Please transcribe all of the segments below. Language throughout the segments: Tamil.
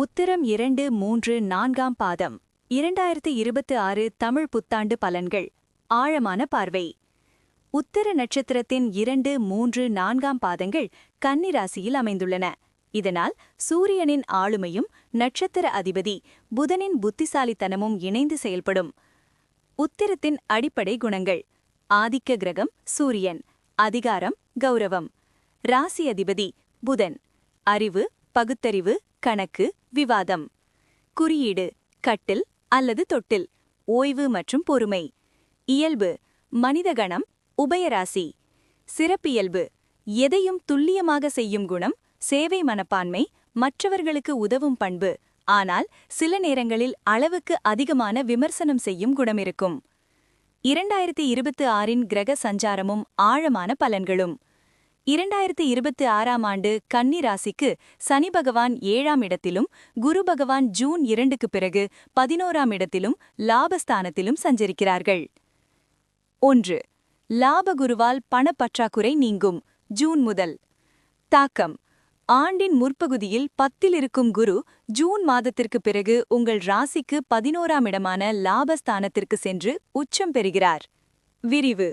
உத்திரம் இரண்டு மூன்று நான்காம் பாதம். இரண்டாயிரத்து இருபத்து ஆறு தமிழ் புத்தாண்டு பலன்கள். ஆழமான பார்வை. உத்திர நட்சத்திரத்தின் இரண்டு மூன்று நான்காம் பாதங்கள் கன்னிராசியில் அமைந்துள்ளன. இதனால் சூரியனின் ஆளுமையும் நட்சத்திர அதிபதி புதனின் புத்திசாலித்தனமும் இணைந்து செயல்படும். உத்திரத்தின் அடிப்படை குணங்கள். ஆதிக்க கிரகம் சூரியன். அதிகாரம் கௌரவம். ராசி அதிபதி புதன். அறிவு பகுத்தறிவு கணக்கு விவாதம். குறியீடு கட்டில் அல்லது தொட்டில் ஓய்வு மற்றும் பொறுமை. இயல்பு மனிதகணம் உபயராசி. சிறப்பியல்பு எதையும் துல்லியமாக செய்யும் குணம் சேவை மனப்பான்மை மற்றவர்களுக்கு உதவும் பண்பு. ஆனால் சில நேரங்களில் அளவுக்கு அதிகமான விமர்சனம் செய்யும் குணமிருக்கும் இரண்டாயிரத்தி இருபத்து ஆறின் கிரக சஞ்சாரமும் ஆழமான பலன்களும். இரண்டாயிரத்து இருபத்தி ஆறாம் ஆண்டு கன்னி ராசிக்கு சனி பகவான் ஏழாம் இடத்திலும் குரு பகவான் ஜூன் இரண்டுக்கு பிறகு பதினோராம் இடத்திலும் லாபஸ்தானத்திலும் சஞ்சரிக்கிறார்கள். ஒன்று லாபகுருவால் பணப்பற்றாக்குறை நீங்கும் ஜூன் முதல். தாக்கம் ஆண்டின் முற்பகுதியில் பத்தில் இருக்கும் குரு ஜூன் மாதத்திற்கு பிறகு உங்கள் ராசிக்கு பதினோராம் இடமான லாபஸ்தானத்திற்கு சென்று உச்சம் பெறுகிறார். விரிவு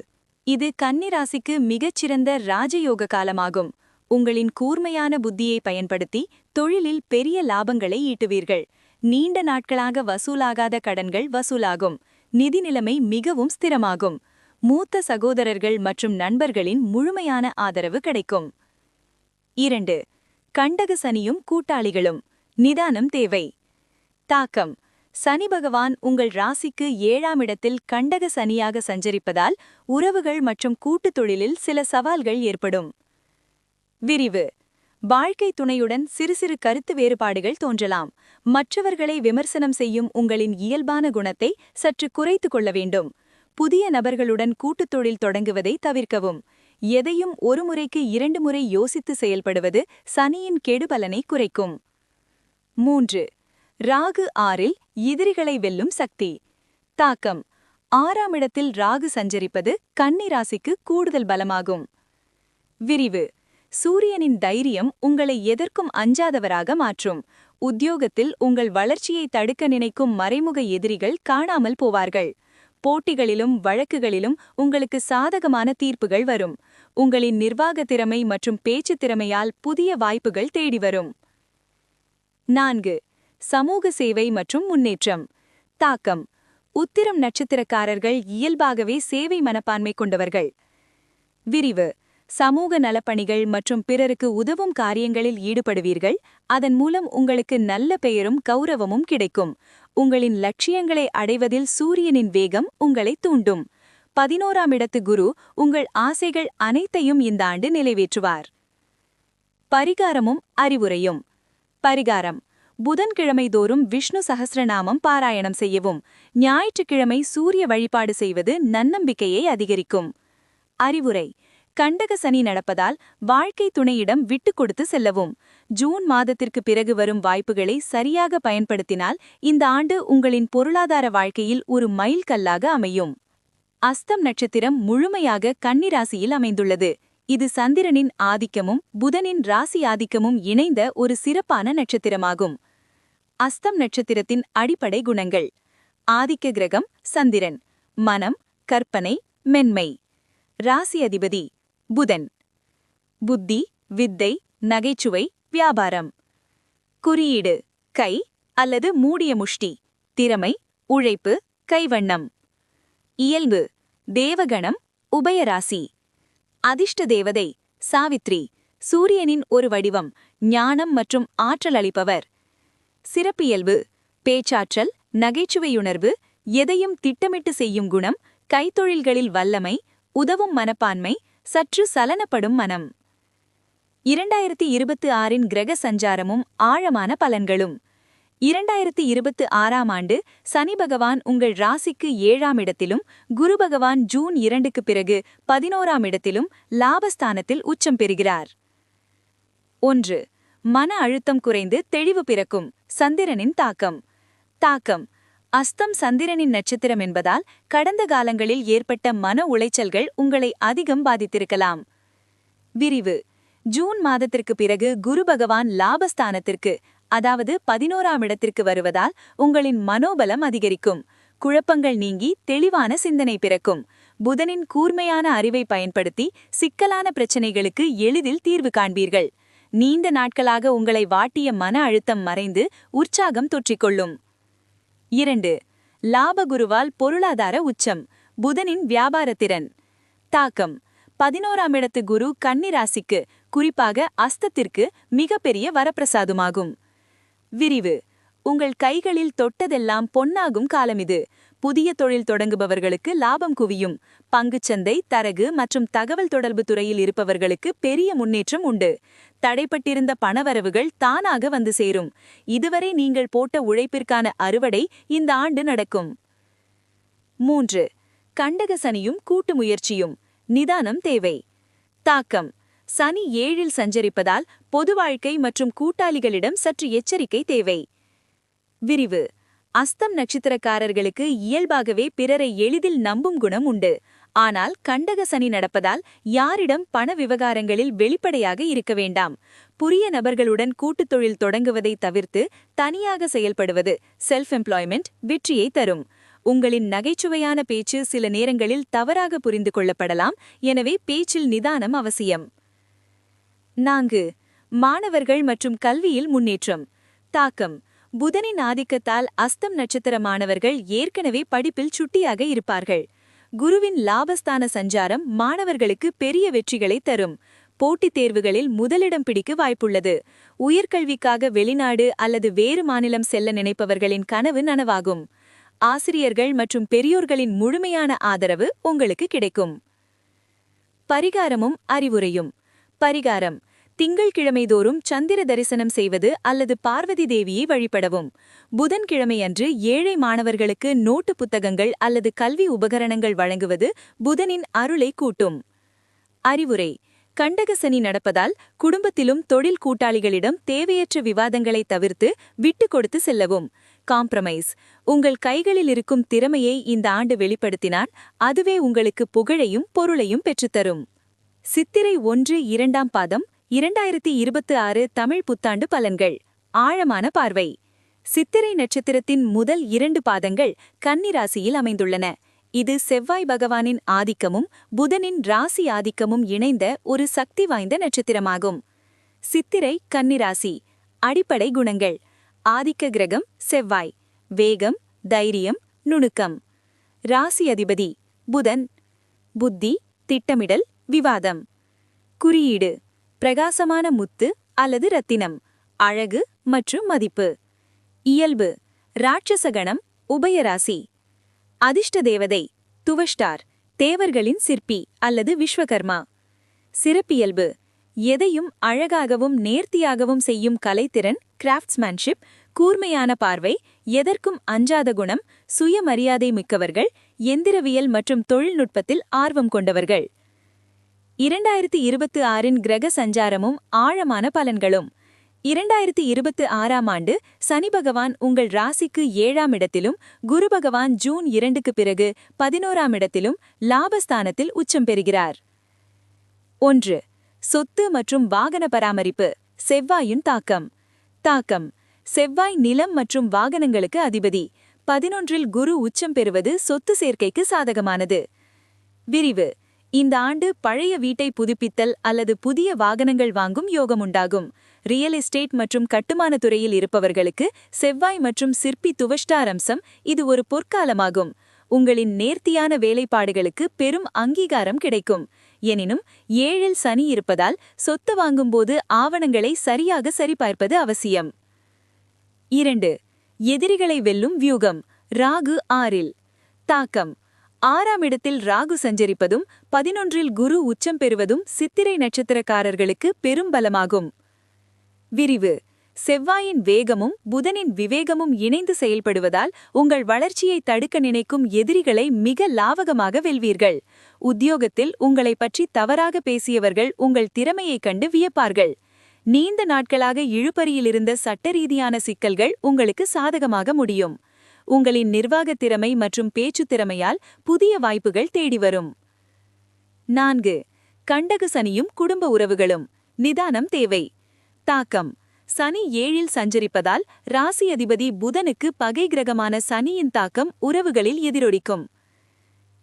இது கன்னிராசிக்கு மிகச்சிறந்த ராஜயோக காலமாகும். உங்களின் கூர்மையான புத்தியை பயன்படுத்தி தொழிலில் பெரிய லாபங்களை ஈட்டுவீர்கள். நீண்ட நாட்களாக வசூலாகாத கடன்கள் வசூலாகும். நிதி நிலைமை மிகவும் ஸ்திரமாகும். மூத்த சகோதரர்கள் மற்றும் நண்பர்களின் முழுமையான ஆதரவு கிடைக்கும். இரண்டு கண்டக சனியும் கூட்டாளிகளும். நிதானம் தேவை. தாக்கம். சனி பகவான் உங்கள் ராசிக்கு ஏழாம் இடத்தில் கண்டக சனியாக சஞ்சரிப்பதால் உறவுகள் மற்றும் கூட்டுத் தொழிலில் சில சவால்கள் ஏற்படும். விரிவு. வாழ்க்கை துணையுடன் சிறு சிறு கருத்து வேறுபாடுகள் தோன்றலாம். மற்றவர்களை விமர்சனம் செய்யும் உங்களின் இயல்பான குணத்தை சற்று குறைத்து கொள்ள வேண்டும். புதிய நபர்களுடன் கூட்டுத் தொழில் தொடங்குவதை தவிர்க்கவும். எதையும் ஒரு முறைக்கு இரண்டு முறை யோசித்து செயல்படுவது சனியின் கெடுபலனை குறைக்கும். மூன்று. ராகு ஆறில் எதிரிகளை வெல்லும் சக்தி. தாக்கம். ஆறாம் இடத்தில் ராகு சஞ்சரிப்பது கன்னி ராசிக்கு கூடுதல் பலமாகும். விரிவு. சூரியனின் தைரியம் உங்களை எதற்கும் அஞ்சாதவராக மாற்றும். உத்தியோகத்தில் உங்கள் வளர்ச்சியை தடுக்க நினைக்கும் மறைமுக எதிரிகள் காணாமல் போவார்கள். போட்டிகளிலும் வழக்குகளிலும் உங்களுக்கு சாதகமான தீர்ப்புகள் வரும். உங்களின் நிர்வாக திறமை மற்றும் பேச்சு திறமையால் புதிய வாய்ப்புகள் தேடி வரும். நான்கு. சமூக சேவை மற்றும் முன்னேற்றம். தாக்கம். உத்திரம் நட்சத்திரக்காரர்கள் இயல்பாகவே சேவை மனப்பான்மை கொண்டவர்கள். விரிவு. சமூக நலப்பணிகள் மற்றும் பிறருக்கு உதவும் காரியங்களில் ஈடுபடுவீர்கள். அதன் மூலம் உங்களுக்கு நல்ல பெயரும் கௌரவமும் கிடைக்கும். உங்களின் லட்சியங்களை அடைவதில் சூரியனின் வேகம் உங்களை தூண்டும். பதினோராம் இடத்து குரு உங்கள் ஆசைகள் அனைத்தையும் இந்த ஆண்டு நிறைவேற்றுவார். பரிகாரமும் அறிவுரையும். பரிகாரம். புதன்கிழமை தோறும் விஷ்ணு சகசிரநாமம் பாராயணம் செய்யவும். ஞாயிற்றுக்கிழமை சூரிய வழிபாடு செய்வது நன்னம்பிக்கையை அதிகரிக்கும். அறிவுரை. கண்டக சனி நடப்பதால் வாழ்க்கை துணையிடம் விட்டுக் கொடுத்து செல்லவும். ஜூன் மாதத்திற்கு பிறகு வரும் வாய்ப்புகளை சரியாக பயன்படுத்தினால் இந்த ஆண்டு உங்களின் பொருளாதார வாழ்க்கையில் ஒரு மைல்கல்லாக அமையும். அஸ்தம் நட்சத்திரம் முழுமையாக கன்னிராசியில் அமைந்துள்ளது. இது சந்திரனின் ஆதிக்கமும் புதனின் ராசி ஆதிக்கமும் இணைந்த ஒரு சிறப்பான நட்சத்திரமாகும். அஸ்தம் நட்சத்திரத்தின் அடிப்படை குணங்கள். ஆதிக்க கிரகம் சந்திரன். மனம் கற்பனை மென்மை. ராசி அதிபதி புதன். புத்தி வித்தை நகைச்சுவை வியாபாரம். குறியீடு கை அல்லது மூடிய முஷ்டி. திறமை உழைப்பு கைவண்ணம். இயல்பு தேவகணம் உபயராசி அதிர்ஷ்ட தேவதை சாவித்ரி. சூரியனின் ஒரு வடிவம் ஞானம் மற்றும் ஆற்றல் அளிப்பவர். சிறப்பியல்பு பேச்சாற்றல் நகைச்சுவையுணர்வு எதையும் திட்டமிட்டு செய்யும் குணம் கைத்தொழில்களில் வல்லமை உதவும் மனப்பான்மை சற்று சலனப்படும் மனம். இரண்டாயிரத்தி இருபத்து ஆறின் கிரக சஞ்சாரமும் ஆழமான பலன்களும். இரண்டாயிரத்தி இருபத்து ஆறாம் ஆண்டு சனி பகவான் உங்கள் ராசிக்கு ஏழாம் இடத்திலும் குரு பகவான் ஜூன் இரண்டுக்கு பிறகு பதினோராம் இடத்திலும் லாபஸ்தானத்தில் உச்சம் பெறுகிறார். ஒன்று மன அழுத்தம் குறைந்து தெளிவு பிறக்கும். சந்திரனின் தாக்கம். தாக்கம். அஸ்தம் சந்திரனின் நட்சத்திரம் என்பதால் கடந்த காலங்களில் ஏற்பட்ட மன உளைச்சல்கள் உங்களை அதிகம் பாதித்திருக்கலாம். விரிவு. ஜூன் மாதத்திற்கு பிறகு குரு பகவான் லாபஸ்தானத்திற்கு அதாவது பதினோராம் இடத்திற்கு வருவதால் உங்களின் மனோபலம் அதிகரிக்கும். குழப்பங்கள் நீங்கி தெளிவான சிந்தனை பிறக்கும். புதனின் கூர்மையான அறிவை பயன்படுத்தி சிக்கலான பிரச்சனைகளுக்கு எளிதில் தீர்வு காண்பீர்கள். நீண்ட நாட்களாக உங்களை வாட்டிய மன அழுத்தம் மறைந்து உற்சாகம் தொற்றிக்கொள்ளும். இரண்டு லாபகுருவால் பொருளாதார உச்சம் புதனின் வியாபாரத்திறன் தாக்கம் பதினோராம் இடத்து குரு கன்னிராசிக்கு குறிப்பாக அஸ்தத்திற்கு மிகப்பெரிய வரப்பிரசாதமாகும். விரிவு உங்கள் கைகளில் தொட்டதெல்லாம் பொன்னாகும் காலமிது புதிய தொழில் தொடங்குபவர்களுக்கு லாபம் குவியும். பங்குச்சந்தை தரகு மற்றும் தகவல் தொடர்பு துறையில் இருப்பவர்களுக்கு பெரிய முன்னேற்றம் உண்டு. தடைப்பட்டிருந்த பணவரவுகள் தானாக வந்து சேரும். இதுவரை நீங்கள் போட்ட உழைப்பிற்கான அறுவடை இந்த ஆண்டு நடக்கும். மூன்று. கண்டக சனியும் கூட்டு முயற்சியும். நிதானம் தேவை. தாக்கம். சனி ஏழில் சஞ்சரிப்பதால் பொது வாழ்க்கை மற்றும் கூட்டாளிகளிடம் சற்று எச்சரிக்கை தேவை. விரிவு. அஸ்தம் நட்சத்திரக்காரர்களுக்கு இயல்பாகவே பிறரை எளிதில் நம்பும் குணம் உண்டு. ஆனால் கண்டக சனி நடப்பதால் யாரிடம் பண விவகாரங்களில் வெளிப்படையாக இருக்க வேண்டாம். புரிய நபர்களுடன் கூட்டுத் தொழில் தொடங்குவதை தவிர்த்து தனியாக செயல்படுவது செல்ஃப் எம்ப்ளாய்மெண்ட் வெற்றியை தரும். உங்களின் நகைச்சுவையான பேச்சு சில நேரங்களில் தவறாக புரிந்து கொள்ளப்படலாம். எனவே பேச்சில் நிதானம் அவசியம். நான்கு. மாணவர்கள் மற்றும் கல்வியில் முன்னேற்றம். தாக்கம். புதனின் ஆதிக்கத்தால் அஸ்தம் நட்சத்திர மாணவர்கள் ஏற்கனவே படிப்பில் சுட்டியாக இருப்பார்கள். குருவின் லாபஸ்தான சஞ்சாரம் மாணவர்களுக்கு பெரிய வெற்றிகளை தரும். போட்டித் தேர்வுகளில் முதலிடம் பிடிக்க வாய்ப்புள்ளது. உயர்கல்விக்காக வெளிநாடு அல்லது வேறு மாநிலம் செல்ல நினைப்பவர்களின் கனவு நனவாகும். ஆசிரியர்கள் மற்றும் பெரியோர்களின் முழுமையான ஆதரவு உங்களுக்கு கிடைக்கும். பரிகாரமும் அறிவுரையும். பரிகாரம் திங்கள்கிழமைதோறும் சந்திர தரிசனம் செய்வது அல்லது பார்வதி தேவியை வழிபடவும். புதன்கிழமையன்று ஏழை மாணவர்களுக்கு நோட்டு புத்தகங்கள் அல்லது கல்வி உபகரணங்கள் வழங்குவது புதனின் அருளை கூட்டும். அறிவுரை கண்டகசனி நடப்பதால் குடும்பத்திலும் தொழில் கூட்டாளிகளிடம் தேவையற்ற விவாதங்களை தவிர்த்து விட்டு கொடுத்து செல்லவும். காம்ப்ரமைஸ் உங்கள் கைகளில் இருக்கும் திறமையை இந்த ஆண்டு வெளிப்படுத்தினால் அதுவே உங்களுக்கு புகழையும் பொருளையும் பெற்றுத்தரும். சித்திரை ஒன்று இரண்டாம் பாதம் இரண்டாயிரத்தி இருபத்தி ஆறு தமிழ் புத்தாண்டு பலன்கள். ஆழமான பார்வை. சித்திரை நட்சத்திரத்தின் முதல் இரண்டு பாதங்கள் கன்னிராசியில் அமைந்துள்ளன. இது செவ்வாய் பகவானின் ஆதிக்கமும் புதனின் ராசி ஆதிக்கமும் இணைந்த ஒரு சக்தி வாய்ந்த நட்சத்திரமாகும். சித்திரை கன்னிராசி அடிப்படை குணங்கள். ஆதிக்க கிரகம் செவ்வாய். வேகம் தைரியம் நுணுக்கம். ராசி அதிபதி புதன். புத்தி திட்டமிடல் விவாதம். குறியீடு. பிரகாசமான முத்து அல்லது ரத்தினம் அழகு மற்றும் மதிப்பு. இயல்பு ராட்சசகணம் உபயராசி. அதிர்ஷ்ட தேவதை துவஷ்டார் தேவர்களின் சிற்பி அல்லது விஸ்வகர்மா. சிறப்பியல்பு எதையும் அழகாகவும் நேர்த்தியாகவும் செய்யும் கலைத்திறன் கிராஃப்ட்ஸ்மேன்ஷிப் கூர்மையான பார்வை எதற்கும் அஞ்சாத குணம் சுயமரியாதை மிக்கவர்கள் எந்திரவியல் மற்றும் தொழில்நுட்பத்தில் ஆர்வம் கொண்டவர்கள். இரண்டாயிரத்தி இருபத்து ஆறின் கிரக சஞ்சாரமும் ஆழமான பலன்களும். இரண்டாயிரத்தி இருபத்து ஆறாம் ஆண்டு சனி பகவான் உங்கள் ராசிக்கு ஏழாம் இடத்திலும் குரு பகவான் ஜூன் இரண்டுக்கு பிறகு பதினோராம் இடத்திலும் லாபஸ்தானத்தில் உச்சம் பெறுகிறார். ஒன்று சொத்து மற்றும் வாகன பராமரிப்பு செவ்வாயின் தாக்கம். தாக்கம் செவ்வாய் நிலம் மற்றும் வாகனங்களுக்கு அதிபதி. பதினொன்றில் குரு உச்சம் பெறுவது சொத்து சேர்க்கைக்கு சாதகமானது. விரிவு இந்த ஆண்டு பழைய வீட்டை புதுப்பித்தல் அல்லது புதிய வாகனங்கள் வாங்கும் யோகம் உண்டாகும். ரியல் எஸ்டேட் மற்றும் கட்டுமான துறையில் இருப்பவர்களுக்கு செவ்வாய் மற்றும் சிற்பி துவஷ்டார் அம்சம் இது ஒரு பொற்காலமாகும். உங்களின் நேர்த்தியான வேலைப்பாடுகளுக்கு பெரும் அங்கீகாரம் கிடைக்கும். எனினும் ஏழில் சனி இருப்பதால் சொத்து வாங்கும்போது ஆவணங்களை சரியாக சரிபார்ப்பது அவசியம். இரண்டு எதிரிகளை வெல்லும் வியூகம். ராகு ஆறில். தாக்கம். ஆறாம் இடத்தில் ராகு சஞ்சரிப்பதும் பதினொன்றில் குரு உச்சம் பெறுவதும் சித்திரை நட்சத்திரக்காரர்களுக்கு பெரும் பலமாகும். விரிவு. செவ்வாயின் வேகமும் புதனின் விவேகமும் இணைந்து செயல்படுவதால் உங்கள் வளர்ச்சியை தடுக்க நினைக்கும் எதிரிகளை மிக லாவகமாக வெல்வீர்கள். உத்தியோகத்தில் உங்களை பற்றி தவறாக பேசியவர்கள் உங்கள் திறமையைக் கண்டு வியப்பார்கள். நீண்ட நாட்களாக இழுபறியிலிருந்த சட்டரீதியான சிக்கல்கள் உங்களுக்கு சாதகமாக முடியும். உங்களின் நிர்வாகத் திறமை மற்றும் பேச்சுத் திறமையால் புதிய வாய்ப்புகள் தேடி வரும். நான்கு கண்டகு சனியும் குடும்ப உறவுகளும். நிதானம் தேவை. தாக்கம். சனி ஏழில் சஞ்சரிப்பதால் ராசி அதிபதி புதனுக்கு பகை கிரகமான சனியின் தாக்கம் உறவுகளில் எதிரொலிக்கும்.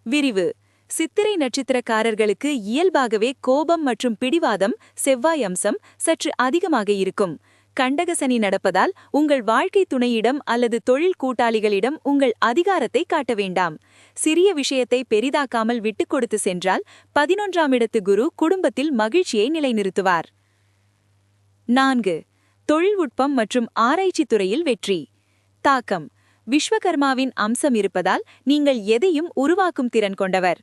விரிவு. சித்திரை நட்சத்திரக்காரர்களுக்கு இயல்பாகவே கோபம் மற்றும் பிடிவாதம் செவ்வாய் அம்சம் சற்று அதிகமாக இருக்கும். கண்டகசனி நடப்பதால் உங்கள் வாழ்க்கை துணையிடம் அல்லது தொழில் கூட்டாளிகளிடம் உங்கள் அதிகாரத்தை காட்ட வேண்டாம். சிறிய விஷயத்தை பெரிதாக்காமல் விட்டுக் கொடுத்து சென்றால் பதினொன்றாம் இடத்து குரு குடும்பத்தில் மகிழ்ச்சியை நிலைநிறுத்துவார். நான்கு. தொழில்நுட்பம் மற்றும் ஆராய்ச்சி துறையில் வெற்றி. தாக்கம். விஸ்வகர்மாவின் அம்சம் இருப்பதால் நீங்கள் எதையும் உருவாக்கும் திறன் கொண்டவர்.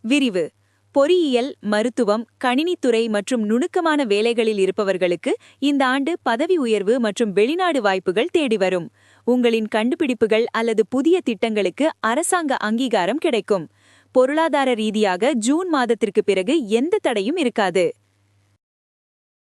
விரிவு. பொறியியல் மருத்துவம் கணினித்துறை மற்றும் நுணுக்கமான வேலைகளில் இருப்பவர்களுக்கு இந்த ஆண்டு பதவி உயர்வு மற்றும் வெளிநாடு வாய்ப்புகள் தேடி வரும். உங்களின் கண்டுபிடிப்புகள் அல்லது புதிய திட்டங்களுக்கு அரசாங்க அங்கீகாரம் கிடைக்கும். பொருளாதார ரீதியாக ஜூன் மாதத்திற்கு பிறகு எந்த தடையும் இருக்காது.